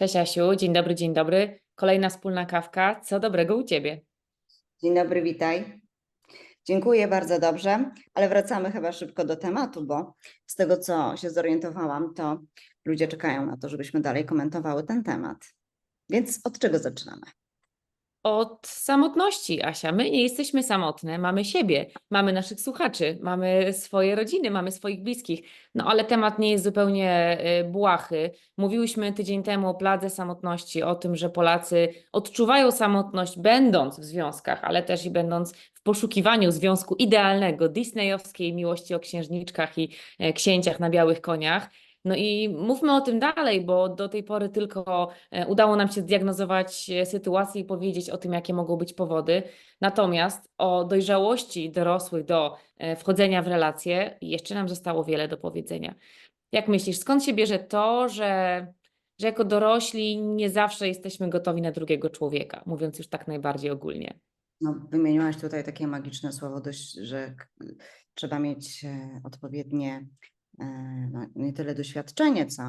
Cześć Asiu, dzień dobry, dzień dobry. Kolejna wspólna kawka. Co dobrego u Ciebie? Dzień dobry, witaj. Dziękuję bardzo dobrze, ale wracamy chyba szybko do tematu, bo z tego co się zorientowałam, to ludzie czekają na to, żebyśmy dalej komentowały ten temat. Więc od czego zaczynamy? Od samotności, Asia. My nie jesteśmy samotne, mamy siebie, mamy naszych słuchaczy, mamy swoje rodziny, mamy swoich bliskich. No ale temat nie jest zupełnie y, błahy. Mówiłyśmy tydzień temu o pladze samotności, o tym, że Polacy odczuwają samotność będąc w związkach, ale też i będąc w poszukiwaniu związku idealnego, disneyowskiej miłości o księżniczkach i e, księciach na białych koniach. No i mówmy o tym dalej, bo do tej pory tylko e, udało nam się zdiagnozować e, sytuację i powiedzieć o tym, jakie mogą być powody. Natomiast o dojrzałości dorosłych do e, wchodzenia w relacje jeszcze nam zostało wiele do powiedzenia. Jak myślisz, skąd się bierze to, że, że jako dorośli nie zawsze jesteśmy gotowi na drugiego człowieka, mówiąc już tak najbardziej ogólnie? No, wymieniłaś tutaj takie magiczne słowo, dość, że trzeba mieć odpowiednie, no, nie tyle doświadczenie, co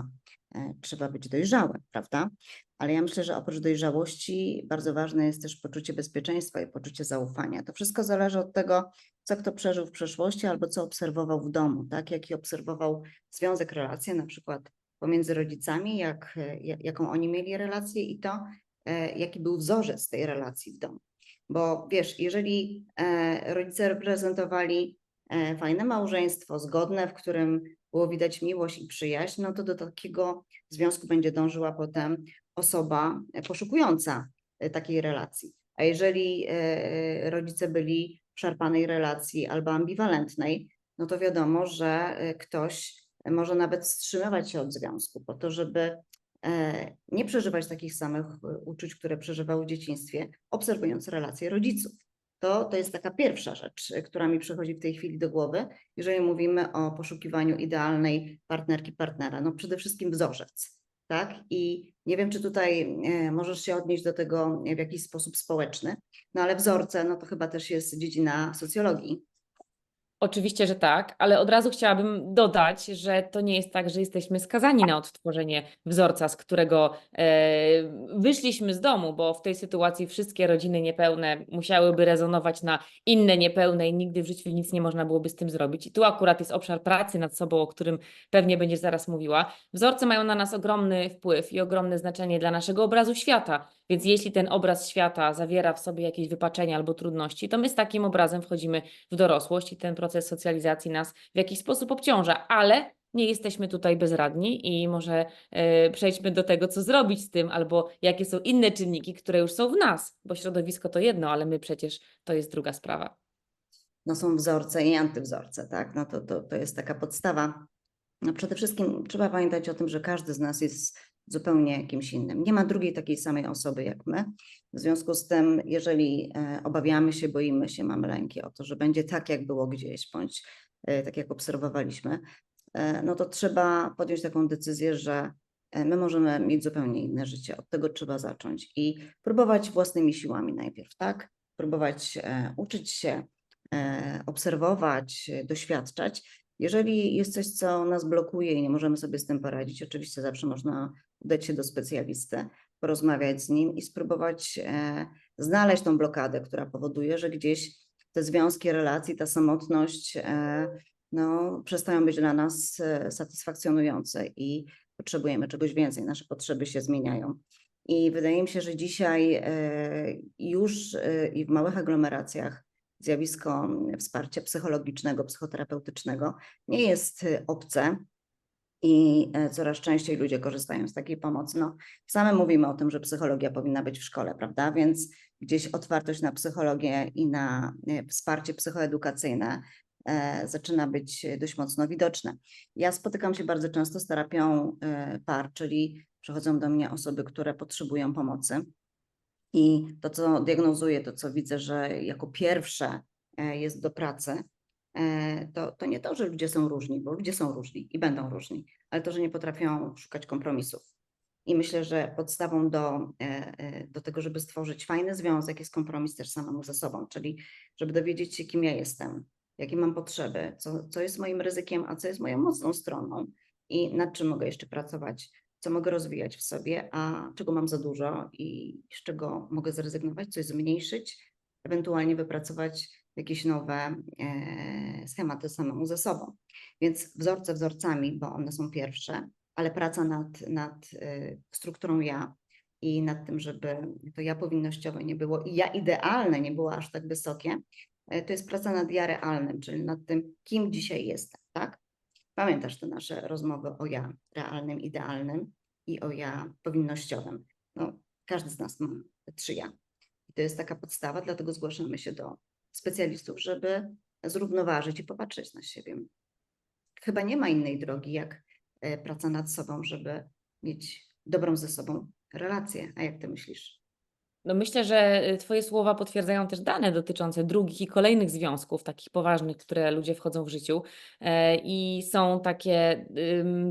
e, trzeba być dojrzałym, prawda? Ale ja myślę, że oprócz dojrzałości bardzo ważne jest też poczucie bezpieczeństwa i poczucie zaufania. To wszystko zależy od tego, co kto przeżył w przeszłości albo co obserwował w domu, tak? Jaki obserwował związek, relacje, na przykład pomiędzy rodzicami, jak, e, ja- jaką oni mieli relację i to, e, jaki był wzorzec tej relacji w domu. Bo wiesz, jeżeli e, rodzice reprezentowali e, fajne małżeństwo, zgodne, w którym było widać miłość i przyjaźń, no to do takiego związku będzie dążyła potem osoba e, poszukująca e, takiej relacji. A jeżeli e, rodzice byli w szarpanej relacji albo ambiwalentnej, no to wiadomo, że ktoś może nawet wstrzymywać się od związku po to, żeby nie przeżywać takich samych uczuć, które przeżywał w dzieciństwie, obserwując relacje rodziców. To, to jest taka pierwsza rzecz, e, która mi przychodzi w tej chwili do głowy, jeżeli mówimy o poszukiwaniu idealnej partnerki, partnera. No przede wszystkim wzorzec, tak? I nie wiem, czy tutaj e, możesz się odnieść do tego w jakiś sposób społeczny, no ale wzorce, no to chyba też jest dziedzina socjologii. Oczywiście, że tak, ale od razu chciałabym dodać, że to nie jest tak, że jesteśmy skazani na odtworzenie wzorca, z którego e, wyszliśmy z domu, bo w tej sytuacji wszystkie rodziny niepełne musiałyby rezonować na inne niepełne i nigdy w życiu nic nie można byłoby z tym zrobić. I tu akurat jest obszar pracy nad sobą, o którym pewnie będziesz zaraz mówiła. Wzorce mają na nas ogromny wpływ i ogromne znaczenie dla naszego obrazu świata. Więc jeśli ten obraz świata zawiera w sobie jakieś wypaczenia albo trudności, to my z takim obrazem wchodzimy w dorosłość i ten proces socjalizacji nas w jakiś sposób obciąża, ale nie jesteśmy tutaj bezradni i może e, przejdźmy do tego, co zrobić z tym, albo jakie są inne czynniki, które już są w nas, bo środowisko to jedno, ale my przecież to jest druga sprawa. no są wzorce i antywzorce, tak? No to, to, to jest taka podstawa. No przede wszystkim trzeba pamiętać o tym, że każdy z nas jest zupełnie kimś innym. Nie ma drugiej takiej samej osoby jak my. W związku z tym, jeżeli e, obawiamy się, boimy się, mamy lęki o to, że będzie tak, jak było gdzieś, bądź e, tak, jak obserwowaliśmy, e, no to trzeba podjąć taką decyzję, że my możemy mieć zupełnie inne życie. Od tego trzeba zacząć i próbować własnymi siłami najpierw, tak? Próbować uczyć się, obserwować, doświadczać. Jeżeli jest coś, co nas blokuje i nie możemy sobie z tym poradzić, oczywiście zawsze można udać się do specjalisty, porozmawiać z nim i spróbować e, znaleźć tą blokadę, która powoduje, że gdzieś te związki, relacje, ta samotność e, no, przestają być dla nas e, satysfakcjonujące i potrzebujemy czegoś więcej. Nasze potrzeby się zmieniają. I wydaje mi się, że dzisiaj już i w małych aglomeracjach zjawisko wsparcia psychologicznego, psychoterapeutycznego nie jest obce i e, coraz częściej ludzie korzystają z takiej pomocy. No, same mówimy o tym, że psychologia powinna być w szkole, prawda? Więc gdzieś otwartość na psychologię i na e, wsparcie psychoedukacyjne e, zaczyna być dość mocno widoczne. Ja spotykam się bardzo często z terapią par, czyli przychodzą do mnie osoby, które potrzebują pomocy. I to, co diagnozuję, to, co widzę, że jako pierwsze jest do pracy, to, to nie to, że ludzie są różni, bo ludzie są różni i będą różni, ale to, że nie potrafią szukać kompromisów. I myślę, że podstawą do, e, e, do tego, żeby stworzyć fajny związek, jest kompromis też samemu ze sobą, czyli żeby dowiedzieć się, kim ja jestem, jakie mam potrzeby, co, co jest moim ryzykiem, a co jest moją mocną stroną i nad czym mogę jeszcze pracować co mogę rozwijać w sobie, a czego mam za dużo i z czego mogę zrezygnować, coś zmniejszyć, ewentualnie wypracować jakieś nowe e, schematy samemu ze sobą. Więc wzorce wzorcami, bo one są pierwsze, ale praca nad, nad e, strukturą ja i nad tym, żeby to ja powinnościowe nie było i ja idealne nie było aż tak wysokie, e, to jest praca nad ja realnym, czyli nad tym, kim dzisiaj jestem, tak? Pamiętasz te nasze rozmowy o ja realnym, idealnym i o ja powinnościowym. No, każdy z nas ma trzy ja. I to jest taka podstawa, dlatego zgłaszamy się do specjalistów, żeby zrównoważyć i popatrzeć na siebie. Chyba nie ma innej drogi, jak e, praca nad sobą, żeby mieć dobrą ze sobą relację. A jak ty myślisz? No myślę, że y, Twoje słowa potwierdzają też dane dotyczące drugich i kolejnych związków, takich poważnych, które ludzie wchodzą w życiu. E, I są takie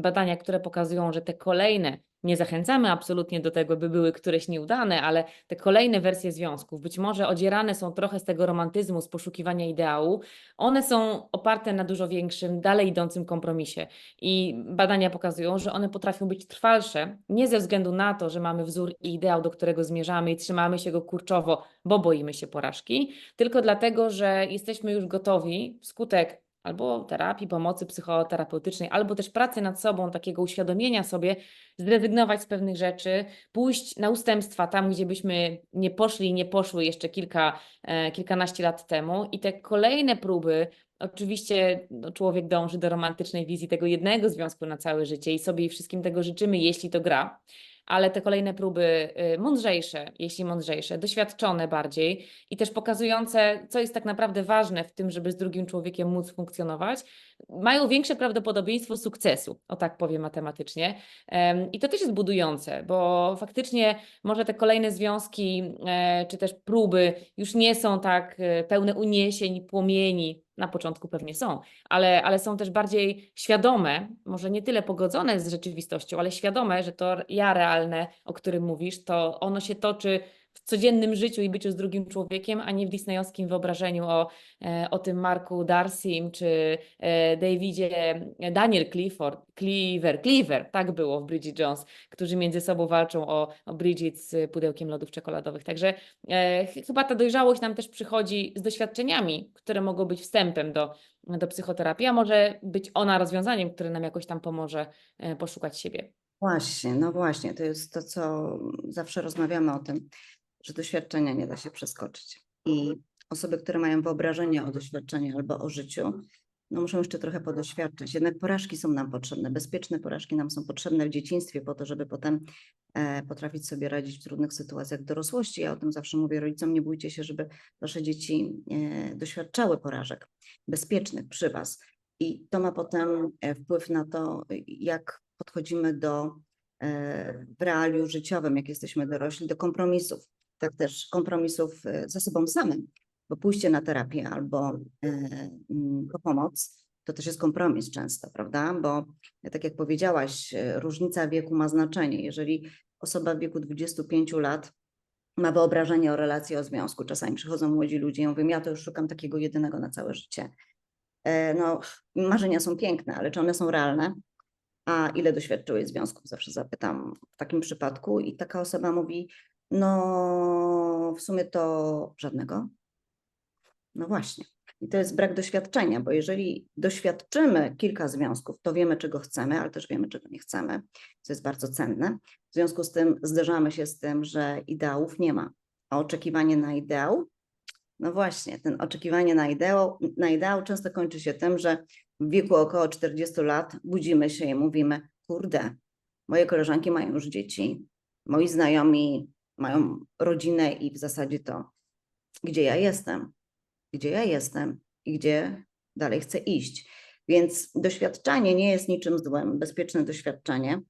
badania, które pokazują, że te kolejne, nie zachęcamy absolutnie do tego, by były któreś nieudane, ale te kolejne wersje związków, być może odzierane są trochę z tego romantyzmu, z poszukiwania ideału, one są oparte na dużo większym, dalej idącym kompromisie. I badania pokazują, że one potrafią być trwalsze, nie ze względu na to, że mamy wzór i ideał, do którego zmierzamy i trzymamy się go kurczowo, bo boimy się porażki, tylko dlatego, że jesteśmy już gotowi wskutek albo terapii, pomocy psychoterapeutycznej, albo też pracy nad sobą, takiego uświadomienia sobie, zrezygnować z pewnych rzeczy, pójść na ustępstwa tam, gdzie byśmy nie poszli, nie poszły jeszcze kilka, e, kilkanaście lat temu. I te kolejne próby, oczywiście no, człowiek dąży do romantycznej wizji tego jednego związku na całe życie i sobie i wszystkim tego życzymy, jeśli to gra. Ale te kolejne próby y, mądrzejsze, jeśli mądrzejsze, doświadczone bardziej i też pokazujące, co jest tak naprawdę ważne w tym, żeby z drugim człowiekiem móc funkcjonować, mają większe prawdopodobieństwo sukcesu, o tak powiem matematycznie. Em, I to też jest budujące, bo faktycznie może te kolejne związki e, czy też próby już nie są tak e, pełne uniesień, płomieni. Na początku pewnie są, ale, ale są też bardziej świadome, może nie tyle pogodzone z rzeczywistością, ale świadome, że to ja realne, o którym mówisz, to ono się toczy w codziennym życiu i byciu z drugim człowiekiem, a nie w disneyowskim wyobrażeniu o, e, o tym Marku Darcym czy e, Davidzie Daniel Clifford, Cleaver, Cleaver, tak było w Bridget Jones, którzy między sobą walczą o, o Bridget z pudełkiem lodów czekoladowych. Także e, ch- chyba ta dojrzałość nam też przychodzi z doświadczeniami, które mogą być wstępem do, do psychoterapii, a może być ona rozwiązaniem, które nam jakoś tam pomoże e, poszukać siebie. Właśnie, no właśnie, to jest to, co zawsze rozmawiamy o tym, że doświadczenia nie da się przeskoczyć. I osoby, które mają wyobrażenie o doświadczeniu albo o życiu, no muszą jeszcze trochę podoświadczać. Jednak porażki są nam potrzebne, bezpieczne porażki nam są potrzebne w dzieciństwie po to, żeby potem e, potrafić sobie radzić w trudnych sytuacjach dorosłości. Ja o tym zawsze mówię rodzicom, nie bójcie się, żeby wasze dzieci e, doświadczały porażek bezpiecznych przy was. I to ma potem e, wpływ na to, jak podchodzimy do w realiu życiowym, jak jesteśmy dorośli, do kompromisów. Tak też kompromisów e, ze sobą samym, bo pójście na terapię albo e, mm, po pomoc to też jest kompromis często, prawda? Bo e, tak jak powiedziałaś, różnica wieku ma znaczenie. Jeżeli osoba w wieku 25 lat ma wyobrażenie o relacji, o związku, czasami przychodzą młodzi ludzie i mówią, ja to już szukam takiego jedynego na całe życie. No, marzenia są piękne, ale czy one są realne? A ile doświadczyłeś związków? Zawsze zapytam w takim przypadku i taka osoba mówi, no w sumie to żadnego. No właśnie. I to jest brak doświadczenia, bo jeżeli doświadczymy kilka związków, to wiemy, czego chcemy, ale też wiemy, czego nie chcemy, co jest bardzo cenne. W związku z tym zderzamy się z tym, że ideałów nie ma, a oczekiwanie na ideał, no właśnie, ten oczekiwanie na ideał, na ideał często kończy się tym, że w wieku około 40 lat budzimy się i mówimy, kurde, moje koleżanki mają już dzieci, moi znajomi mają rodzinę i w zasadzie to, gdzie ja jestem, gdzie ja jestem i gdzie dalej chcę iść. Więc doświadczanie nie jest niczym złym, bezpieczne doświadczenie.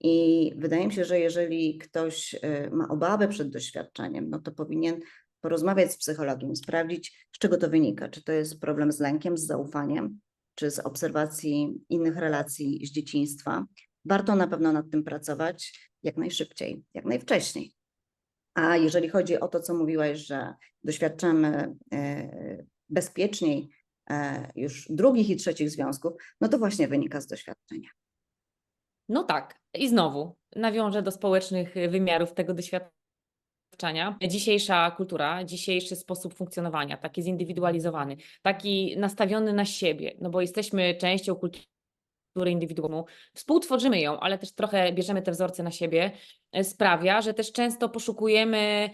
I wydaje mi się, że jeżeli ktoś y, ma obawy przed doświadczeniem, no to powinien porozmawiać z psychologiem, sprawdzić, z czego to wynika. Czy to jest problem z lękiem, z zaufaniem, czy z obserwacji innych relacji z dzieciństwa. Warto na pewno nad tym pracować jak najszybciej, jak najwcześniej. A jeżeli chodzi o to, co mówiłaś, że doświadczamy e, bezpieczniej e, już drugich i trzecich związków, no to właśnie wynika z doświadczenia. No tak, i znowu nawiążę do społecznych wymiarów tego doświadczenia. Dzisiejsza kultura, dzisiejszy sposób funkcjonowania, taki zindywidualizowany, taki nastawiony na siebie, no bo jesteśmy częścią kultury indywidualną, współtworzymy ją, ale też trochę bierzemy te wzorce na siebie, y, sprawia, że też często poszukujemy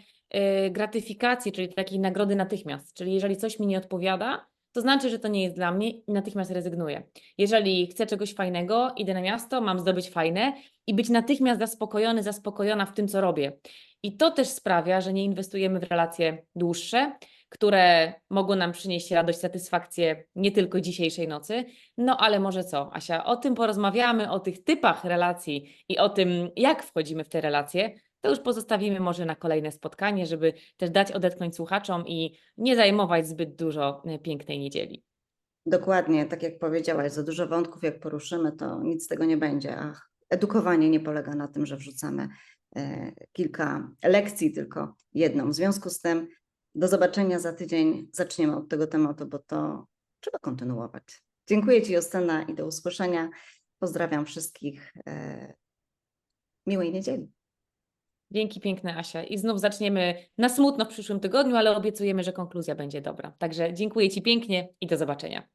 y, gratyfikacji, czyli takiej nagrody natychmiast. Czyli jeżeli coś mi nie odpowiada, to znaczy, że to nie jest dla mnie i natychmiast rezygnuję. Jeżeli chcę czegoś fajnego, idę na miasto, mam zdobyć fajne i być natychmiast zaspokojony, zaspokojona w tym, co robię. I to też sprawia, że nie inwestujemy w relacje dłuższe, które mogą nam przynieść radość, satysfakcję nie tylko dzisiejszej nocy. No ale może co, Asia, o tym porozmawiamy, o tych typach relacji i o tym, jak wchodzimy w te relacje. To już pozostawimy może na kolejne spotkanie, żeby też dać odetchnąć słuchaczom i nie zajmować zbyt dużo y, pięknej niedzieli. Dokładnie, tak jak powiedziałaś, za dużo wątków jak poruszymy, to nic z tego nie będzie. A edukowanie nie polega na tym, że wrzucamy e, kilka lekcji, tylko jedną. W związku z tym do zobaczenia za tydzień. Zaczniemy od tego tematu, bo to trzeba kontynuować. Dziękuję Ci, Justyna, i do usłyszenia. Pozdrawiam wszystkich. E, miłej niedzieli. Dzięki piękne, Asia. I znów zaczniemy na smutno w przyszłym tygodniu, ale obiecujemy, że konkluzja będzie dobra. Także dziękuję Ci pięknie i do zobaczenia.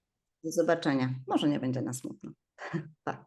Do zobaczenia. Może nie będzie na smutno. pa.